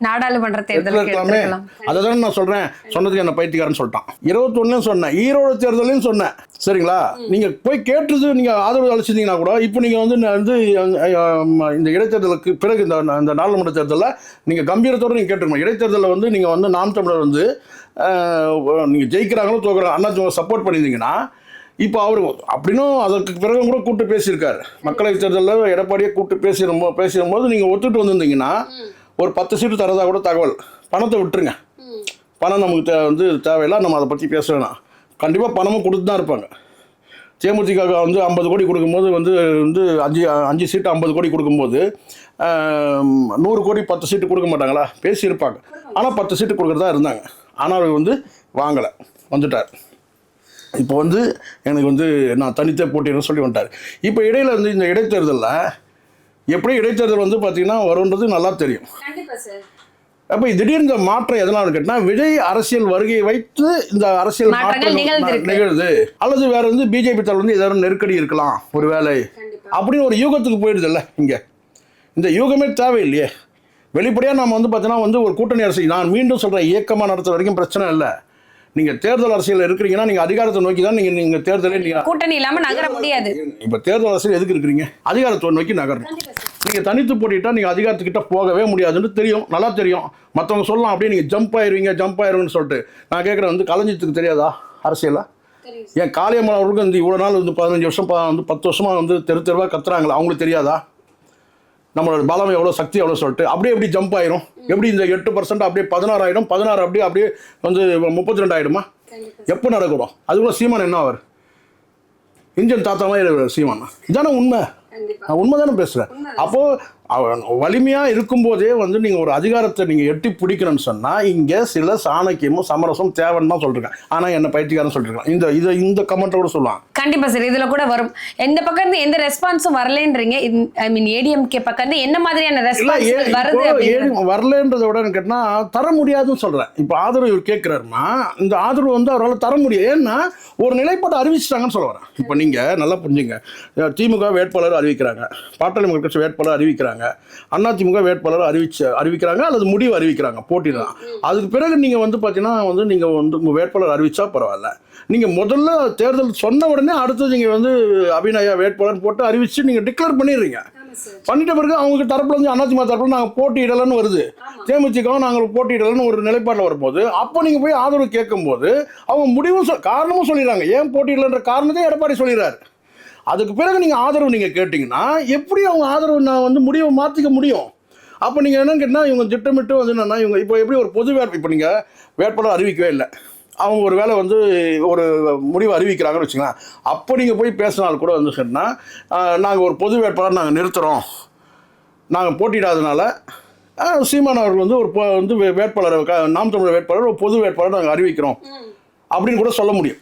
நாடாளுமன்ற தேர்தலுக்கு இருக்கலாமே எடுத்துக்கலாம் அதை தானே நான் சொல்றேன். சொன்னதுக்கு என்ன பைத்தியக்காரன்னு சொல்லிட்டான். இருபத்தொன்னுலையும் சொன்னேன். ஈரோடு தேர்தலையும் சொன்னேன். சரிங்களா? நீங்க போய் கேட்டது நீங்க ஆதரவு அளிச்சிருந்தீங்கன்னா கூட இப்போ நீங்க வந்து வந்து இந்த இடைத்தேர்தலுக்கு பிறகு இந்த இந்த நாடாளுமன்ற தேர்தலில் நீங்க கம்பீரத்தோட நீங்க கேட்டுருக்கணும் இடைத்தேர்தலில் வந்து நீங்க வந்து நாம் தமிழர் வந்து நீங்க ஜெயிக்கிறாங்களோ தோக்குறாங்க அண்ணா சப்போர்ட் பண்ணியிருந்தீங்கன்னா இப்போ அவர் அப்படின்னும் அதற்கு பிறகு கூட கூப்பிட்டு பேசியிருக்காரு. மக்களவைத் தேர்தலில் எடப்பாடியே கூப்பிட்டு பேசிடும்போ பேசிடும்போது நீங்கள் ஒத்துட்டு வந்திருந்தீங்கன்னா ஒரு பத்து சீட்டு தரதா கூட தகவல். பணத்தை விட்டுருங்க. பணம் நமக்கு தே வந்து தேவையில்லை நம்ம அதை பற்றி பேச வேணாம். கண்டிப்பாக பணமும் கொடுத்து தான் இருப்பாங்க. தேமுதிக வந்து ஐம்பது கோடி கொடுக்கும்போது வந்து வந்து அஞ்சு அஞ்சு சீட்டு ஐம்பது கோடி கொடுக்கும்போது நூறு கோடி பத்து சீட்டு கொடுக்க மாட்டாங்களா? பேசியிருப்பாங்க. ஆனால் பத்து சீட்டு கொடுக்குறதா இருந்தாங்க. ஆனால் அவர் வந்து வாங்கலை. வந்துட்டார். இப்போ வந்து எனக்கு வந்து நான் தனித்தே போட்டின்னு சொல்லி வந்துட்டார். இப்போ இடையில வந்து இந்த இடைத்தேர்தலில் எப்படி இடைத்தேர்தல் வந்து பார்த்தீங்கன்னா வரும்ன்றது நல்லா தெரியும். அப்போ திடீர்னு இந்த மாற்றம் எதனால் கேட்டால் விஜய் அரசியல் வருகையை வைத்து இந்த அரசியல் மாற்றம். நிகழுது. அல்லது வேற வந்து பிஜேபி தரப்பு வந்து ஏதாவது நெருக்கடி இருக்கலாம் ஒரு வேலை அப்படின்னு ஒரு யூகத்துக்கு போயிடுதுல்ல இங்கே. இந்த யூகமே தேவையில்லையே. வெளிப்படையாக நம்ம வந்து பார்த்தீங்கன்னா வந்து ஒரு கூட்டணி அரசு நான் மீண்டும் சொல்கிறேன் இயக்கமாக நடத்துற வரைக்கும் பிரச்சனை இல்லை. நீங்கள் தேர்தல் அரசியல் இருக்கிறீங்கன்னா நீங்கள் அதிகாரத்தை நோக்கி தான் நீங்கள் நீங்கள் தேர்தலே நீங்கள் கூட்டணி இல்லாம நகர முடியாது. இப்போ தேர்தல் அரசியல் எதுக்கு இருக்கிறீங்க? அதிகாரத்தை நோக்கி நகரணும். நீங்கள் தனித்து போட்டிட்டா நீங்கள் அதிகாரத்துக்கிட்ட போகவே முடியாதுன்னு தெரியும். நல்லா தெரியும். மற்றவங்க சொல்லலாம் அப்படியே நீங்கள் ஜம்ப் ஆயிருவீங்க ஜம்ப் ஆயிருவீங்கன்னு சொல்லிட்டு. நான் கேட்குறேன் வந்து கலைஞத்துக்கு தெரியாதா அரசியலா? ஏன் காளியம்மன் அவர்களுக்கு இந்த இவ்வளோ நாள் வந்து பதினஞ்சு வருஷம் வந்து பத்து வருஷமாக வந்து தெரு தெருவாக கத்துறாங்களா? அவங்களுக்கு தெரியாதா? நம்மளோட பலம் எவ்வளோ சக்தி எவ்வளோ சொல்லிட்டு அப்படியே எப்படி ஜம்ப் ஆயிரும்? எப்படி இந்த எட்டு பர்சன்ட் அப்படியே பதினாறு ஆயிடும் பதினாறு அப்படியே அப்படியே வந்து முப்பத்தி ரெண்டு ஆயிடுமா எப்போ நடக்கிறோம் அதுக்குள்ள சீமான் என்ன அவர் இந்தியன் தாத்தா மாதிரி சீமான் இதானே உண்மை. நான் உண்மை தானே பேசுகிறேன் அப்போது வலிமையாக இருக்கும்போதே வந்து நீங்கள் ஒரு அதிகாரத்தை நீங்கள் எட்டி பிடிக்கணும்னு சொன்னால் இங்கே சில சாணக்கியமும் சமரசம் தேவைன்னு தான் சொல்லிருக்கேன் ஆனால் என்ன பயிற்சிக்காரன் சொல்லிருக்கான். இந்த இதை இந்த கமெண்ட்டை கூட சொல்லலாம். கண்டிப்பா சார் இதுல கூட வரும். எந்த பக்கம் எந்த ரெஸ்பான்ஸும் வரலன்றீங்க. ஐ மீன் ஏடிஎம்கே பக்கம் என்ன மாதிரியான ரெஸ்பான்ஸ் வருது வரலன்றதை விட எனக்கு கேட்டா தர முடியாதுன்னு சொல்றேன். இப்போ ஆதரவு இவர் கேட்கிறாருன்னா இந்த ஆதரவு வந்து அவரால் தர முடியும் ஏன்னா ஒரு நிலைப்பாடு அறிவிச்சிட்டாங்கன்னு சொல்ல வரேன். இப்போ நீங்க நல்லா புரிஞ்சுங்க. திமுக வேட்பாளர் அறிவிக்கிறாங்க. பாட்டாளி மக்கள் கட்சி வேட்பாளர் அறிவிக்கிறாங்க. அண்ணா திமுக வேட்பாளர் அறிவிச்சு அறிவிக்கிறாங்க அல்லது முடிவு அறிவிக்கிறாங்க போட்டிடலாம் அதுக்கு பிறகு நீங்க வந்து பார்த்தீங்கன்னா வந்து நீங்க வந்து உங்க வேட்பாளர் அறிவிச்சா பரவாயில்ல. நீங்க முதல்ல தேர்தல் சொன்ன உடனே அடுத்து நீங்க வந்து அபிநயா வேட்பாளர் போட்டு அறிவிச்சு நீங்க டிக்ளேர் பண்ணிடுறீங்க? பண்ணிட்ட பிறகு அவங்க தரப்புல வந்து அதிமுக தரப்புல நாங்கள் போட்டியிடலன்னு வருது. தேமுதிகவும் நாங்கள் போட்டியிடலன்னு ஒரு நிலைப்பாட்டில் வரும்போது அப்போ நீங்கள் போய் ஆதரவு கேட்கும்போது அவங்க முடிவும் சொல் காரணமும் சொல்லிடுறாங்க. ஏன் போட்டியிடலன்ற காரணத்தையும் எடப்பாடி சொல்லிடுறாரு. அதுக்கு பிறகு நீங்கள் ஆதரவு நீங்கள் கேட்டிங்கன்னா எப்படி அவங்க ஆதரவு நான் வந்து முடிவை மாற்றிக்க முடியும்? அப்போ நீங்கள் என்னன்னு கேட்டால் இவங்க திட்டமிட்டு வந்து என்னன்னா இவங்க இப்போ எப்படி ஒரு பொது வேட்பு இப்போ நீங்கள் வேட்பாளர் அறிவிக்கவே இல்லை. அவங்க ஒரு வேளை வந்து ஒரு முடிவு அறிவிக்கிறாங்கன்னு வச்சுக்கலாம் அப்போ நீங்கள் போய் பேசினால் கூட வந்து சொன்னால் நாங்கள் ஒரு பொது வேட்பாளர் நாங்கள் நிறுத்துகிறோம் நாங்கள் போட்டியிடாதனால ஆஹ், சீமான் அவர்கள் வந்து ஒரு வந்து வேட்பாளர் நாம் தமிழர் வேட்பாளர் ஒரு பொது வேட்பாளர் நாங்கள் அறிவிக்கிறோம். அப்படின்னு கூட சொல்ல முடியும்.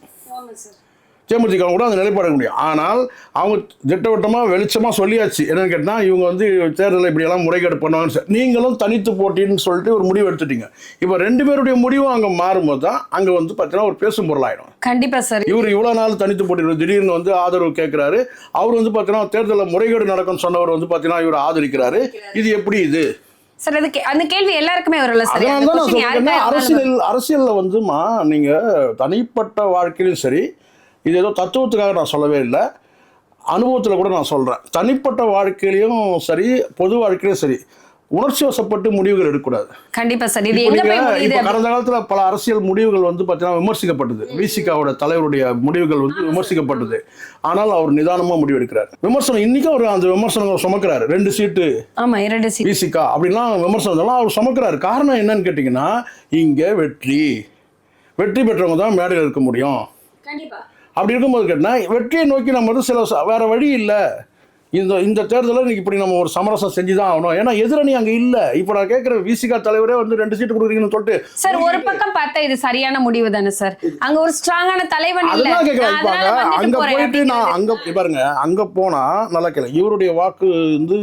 தேமுதிக கூட அந்த நிலைப்பாடு முடியும். ஆனால் அவங்க திட்டவட்டமாக வெளிச்சமாக சொல்லியாச்சு. என்னன்னு கேட்டால் இவங்க வந்து தேர்தலில் இப்படியெல்லாம் முறைகேடு பண்ணுவாங்கன்னு சொல்லி நீங்களும் தனித்து போட்டின்னு சொல்லிட்டு ஒரு முடிவு எடுத்துட்டீங்க. இப்போ ரெண்டு பேருடைய முடிவும் அங்கே மாறும்போது தான் அங்கே வந்து பார்த்தீங்கன்னா ஒரு பேசும் பொருளாயிடும் கண்டிப்பா சார். இவர் இவ்வளோ நாள் தனித்து போட்டிடுவார் திடீர்னு வந்து ஆதரவு கேட்குறாரு அவர் வந்து பார்த்தீங்கன்னா தேர்தலில் முறைகேடு நடக்கும்னு சொன்னவர் வந்து பார்த்தீங்கன்னா இவர் ஆதரிக்கிறாரு. இது எப்படி இது? சார் அது அந்த கேள்வி எல்லாருக்குமே வரும்ல சார். அரசியல் அரசியலில் வந்துமா நீங்கள் தனிப்பட்ட வாழ்க்கையிலும் சரி இது ஏதோ தத்துவத்துக்காக நான் சொல்லவே இல்லை. அனுபவத்தில் கூட நான் சொல்கிறேன் தனிப்பட்ட வாழ்க்கையிலையும் சரி பொது வாழ்க்கையிலும் சரி உணர்ச்சி வசப்பட்டு முடிவுகள் எடுக்கக்கூடாது. கண்டிப்பா சார். இது கடந்த காலத்துல பல அரசியல் முடிவுகள் வந்து பார்த்தீங்கன்னா விமர்சிக்கப்பட்டது. விசிகாவோட தலைவருடைய முடிவுகள் வந்து விமர்சிக்கப்பட்டது. ஆனால் அவர் நிதானமா முடிவு எடுக்கிறார் விமர்சனம் இன்னைக்கும் அவர் அந்த விமர்சனங்களை சுமக்கிறாரு. ரெண்டு சீட்டு ஆமா இரண்டு சி விசிகா அப்படின்லாம் விமர்சனம் இதெல்லாம் அவர் சுமக்கிறாரு. காரணம் என்னன்னு கேட்டிங்கன்னா இங்கே வெற்றி. வெற்றி பெற்றவங்க தான் மேடையில் இருக்க முடியும். கண்டிப்பா. அப்படி இருக்கும்போது கேட்டால் வெற்றியை நோக்கி நம்ம வந்து சில வேற வழி இல்லை. இந்த இந்த தேர்தலில் இன்னைக்கு இப்படி நம்ம ஒரு சமரசம் செஞ்சு தான் ஆகணும். ஏன்னா எதிரணி அங்கே இல்லை. இப்போ நான் கேட்குற விசிகா தலைவரே வந்து ரெண்டு சீட்டு கொடுக்குறீங்கன்னு சொல்லிட்டு சார் ஒரு பக்கம் பார்த்தா இது சரியான முடிவு தானே சார்? அங்க ஒரு ஸ்ட்ராங்கான தலைவன் இல்ல. அதுதான் கேட்குறேன் அங்கே போயிட்டு நான். அங்கே பாருங்க. அங்கே போனால் நல்லா கேளு. இவருடைய வாக்கு வந்து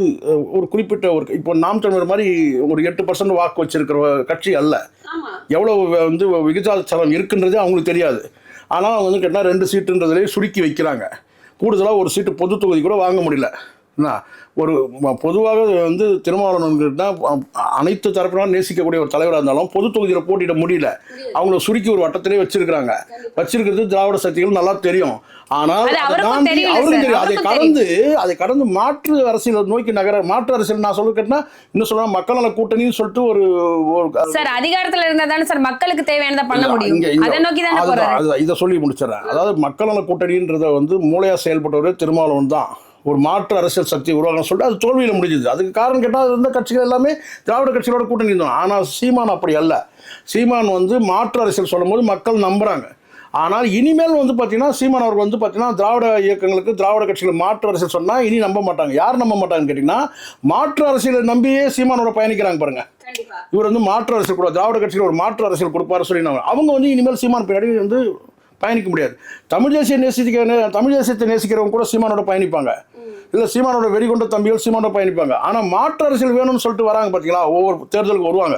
ஒரு குறிப்பிட்ட ஒரு இப்போ நாம் தமிழர் மாதிரி ஒரு எட்டு பர்சன்ட் வாக்கு வச்சிருக்கிற கட்சி அல்ல. ஆமா. எவ்வளோ வந்து விகிதாச்சாரம் இருக்குன்றதே அவங்களுக்கு தெரியாது. ஆனால் அவங்க வந்து கேட்டால் ரெண்டு சீட்டுன்றதுலேயே சுருக்கி வைக்கிறாங்க. கூடுதலாக ஒரு சீட்டு பொது தொகுதி கூட வாங்க முடியல. என்ன? ஒரு பொதுவாக வந்து திருமாவளவன்கிட்ட அனைத்து தரப்பினரும் நேசிக்கக்கூடிய ஒரு தலைவராக இருந்தாலும் பொது தொகுதியில் போட்டியிட முடியல. அவங்கள சுருக்கி ஒரு வட்டத்திலே வச்சிருக்கிறாங்க. வச்சிருக்கிறது திராவிட சக்திகள் நல்லா தெரியும். ஆனால் அவருக்கும் தெரியும். அதை கடந்து அதை கடந்து மாற்று அரசியலை நோக்கி நகர மாற்று அரசியல் நான் சொல்ல கேட்டா இன்னும் சொல்ல மக்கள் நல கூட்டணின்னு சொல்லிட்டு ஒரு சார் அதிகாரத்துல இருந்தா தானே சார் மக்களுக்கு தேவையானதை பண்ண முடியும். அதை நோக்கி தானே. இதை சொல்லி முடிச்சிடறேன். அதாவது மக்கள் நல கூட்டணின்றத வந்து மூளையா செயல்பட்டவர் திருமாவளவன் தான். ஒரு மாற்று அரசியல் சக்தி உருவாக்கணும் சொல்லிட்டு அது தோல்வியில் முடிஞ்சது. அதுக்கு காரணம் கேட்டால் அது இருந்த கட்சிகள் எல்லாமே திராவிட கட்சிகளோட கூட்டணி இருந்தோம் ஆனால் சீமான் அப்படி அல்ல. சீமான் வந்து மாற்று அரசியல் சொல்லும்போது மக்கள் நம்புறாங்க. ஆனால் இனிமேல் வந்து பார்த்தீங்கன்னா சீமான் அவர்கள் வந்து பார்த்தீங்கன்னா திராவிட இயக்கங்களுக்கு திராவிட கட்சிகள் மாற்று அரசியல் சொன்னால் இனி நம்ப மாட்டாங்க. யார் நம்ப மாட்டாங்கன்னு கேட்டிங்கன்னா மாற்று அரசியலை நம்பியே சீமானோட பயணிக்கிறாங்க பாருங்க. இவர் வந்து மாற்று அரசியல் கூட திராவிட கட்சியில் ஒரு மாற்று அரசியல் கொடுப்பாரு சொல்லி அவங்க வந்து இனிமேல் சீமான் பின்னாடி வந்து பயணிக்க முடியாது. தமிழ் தேசிய நேசிக்க தமிழ் தேசியத்தை நேசிக்கிறவங்க கூட சீமானோட பயணிப்பாங்க. இல்லை சீமானோட வெறிகொண்ட தம்பிகள் சீமானோட பயணிப்பாங்க. ஆனால் மாற்று அரசியல் வேணும்னு சொல்லிட்டு வராங்க பார்த்தீங்களா ஒவ்வொரு தேர்தலுக்கு வருவாங்க.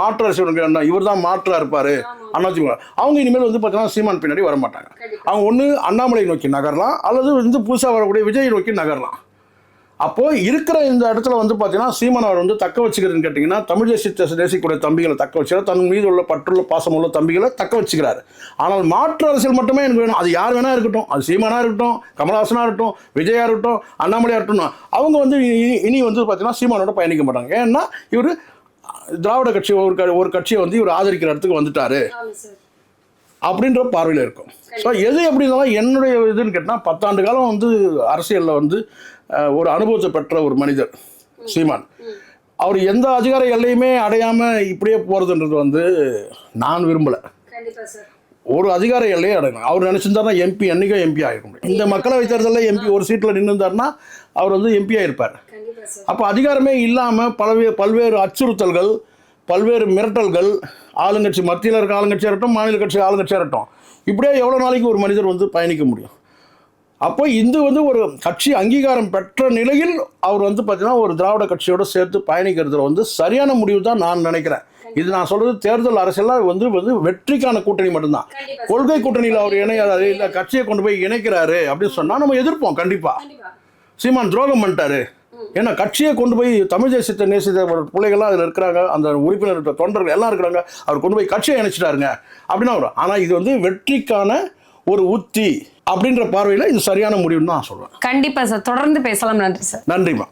மாற்று அரசியல் இவர் தான் மாற்றா இருப்பாரு. அண்ணாச்சி அவங்க இனிமேல் வந்து பார்த்தீங்கன்னா சீமான் பின்னாடி வர மாட்டாங்க அவங்க ஒன்று அண்ணாமலை நோக்கி நகரலாம் அல்லது வந்து புதுசாக வரக்கூடிய விஜய் நோக்கி நகரலாம். அப்போ இருக்கிற இந்த இடத்துல வந்து பார்த்தீங்கன்னா சீமான் அவர் வந்து தக்க வச்சுக்கிறதுன்னு கேட்டிங்கன்னா தமிழ் தேசியத்தை நேசிக்கக்கூடிய தம்பிகளை தக்க வச்சுக்கிறார். தன் மீது உள்ள பற்றுள்ள பாசமுள்ள தம்பிகளை தக்க வச்சுக்கிறார். ஆனால் மாற்று அரசியல் மட்டுமே எனக்கு வேணும். அது யார் வேணா இருக்கட்டும். அது சீமானா இருக்கட்டும் கமலஹாசனா இருக்கட்டும் விஜயா இருக்கட்டும் அண்ணாமலையா இருக்கட்டும். அவங்க வந்து இனி- இனி வந்து பார்த்தீங்கன்னா சீமானோட பயணிக்க மாட்டாங்க. ஏன்னா இவர் திராவிட கட்சி ஒரு க- ஒரு கட்சியை வந்து இவர் ஆதரிக்கிற இடத்துக்கு வந்துட்டாரு. அப்படின்ற பார்வையில் இருக்கும். ஸோ எது எப்படி இருந்தாலும் என்னுடைய இதுன்னு கேட்டால் பத்தாண்டு காலம் வந்து அரசியலில் வந்து ஒரு அனுபவத்தை பெற்ற ஒரு மனிதர் சீமான். அவர் எந்த அதிகார எல்லையுமே அடையாமல் இப்படியே போகிறதுன்றது வந்து நான் விரும்பலை. ஒரு அதிகார எல்லையை அடையணும். அவர் நினச்சிருந்தாருன்னா எம்பி என்றைக்கோ எம்பி ஆகிருக்க முடியும். இந்த மக்களவைத் தேர்தலில் எம்பி ஒரு சீட்டில் நின்றுந்தாருன்னா அவர் வந்து எம்பி ஆயிருப்பார். கண்டிப்பா சார். அப்போ அதிகாரமே இல்லாமல் பல்வேறு பல்வேறு அச்சுறுத்தல்கள் பல்வேறு மிரட்டல்கள் ஆளுங்கட்சி மத்தியில் இருக்க ஆளுங்கட்சியாக இருக்கட்டும் மாநில கட்சி ஆளுங்கட்சியாக இருக்கட்டும் இப்படியே எவ்வளோ நாளைக்கு ஒரு மனிதர் வந்து பயணிக்க முடியும்? அப்போ இது வந்து ஒரு கட்சி அங்கீகாரம் பெற்ற நிலையில் அவர் வந்து பார்த்தீங்கன்னா ஒரு திராவிட கட்சியோட சேர்த்து பயணிக்கிறதுல வந்து சரியான முடிவு தான் நான் நினைக்கிறேன். இது நான் சொல்றது தேர்தல் அரசியலாக வந்து வந்து வெற்றிக்கான கூட்டணி மட்டும்தான். கொள்கை கூட்டணியில் அவர் இணையாரு இல்லை கட்சியை கொண்டு போய் இணைக்கிறாரு அப்படின்னு சொன்னால் நம்ம எதிர்ப்போம் கண்டிப்பாக கண்டிப்பா. சீமான் துரோகம் பண்ணிட்டாரு. ஏன்னா கட்சியை கொண்டு போய் தமிழ் தேசியத்தை நேசித்த பிள்ளைகள்லாம் அதில் இருக்கிறாங்க. அந்த உறுப்பினர் தொண்டர்கள் எல்லாம் இருக்கிறாங்க. அவர் கொண்டு போய் கட்சியை இணைச்சிட்டாருங்க. அப்படின்னா வரும் ஆனால் இது வந்து வெற்றிக்கான ஒரு உத்தி. அப்படின்ற பார்வையில் இது சரியான முடிவுன்னு நான் சொல்வேன். கண்டிப்பா சார். தொடர்ந்து பேசலாம். நன்றி சார். நன்றிம்மா.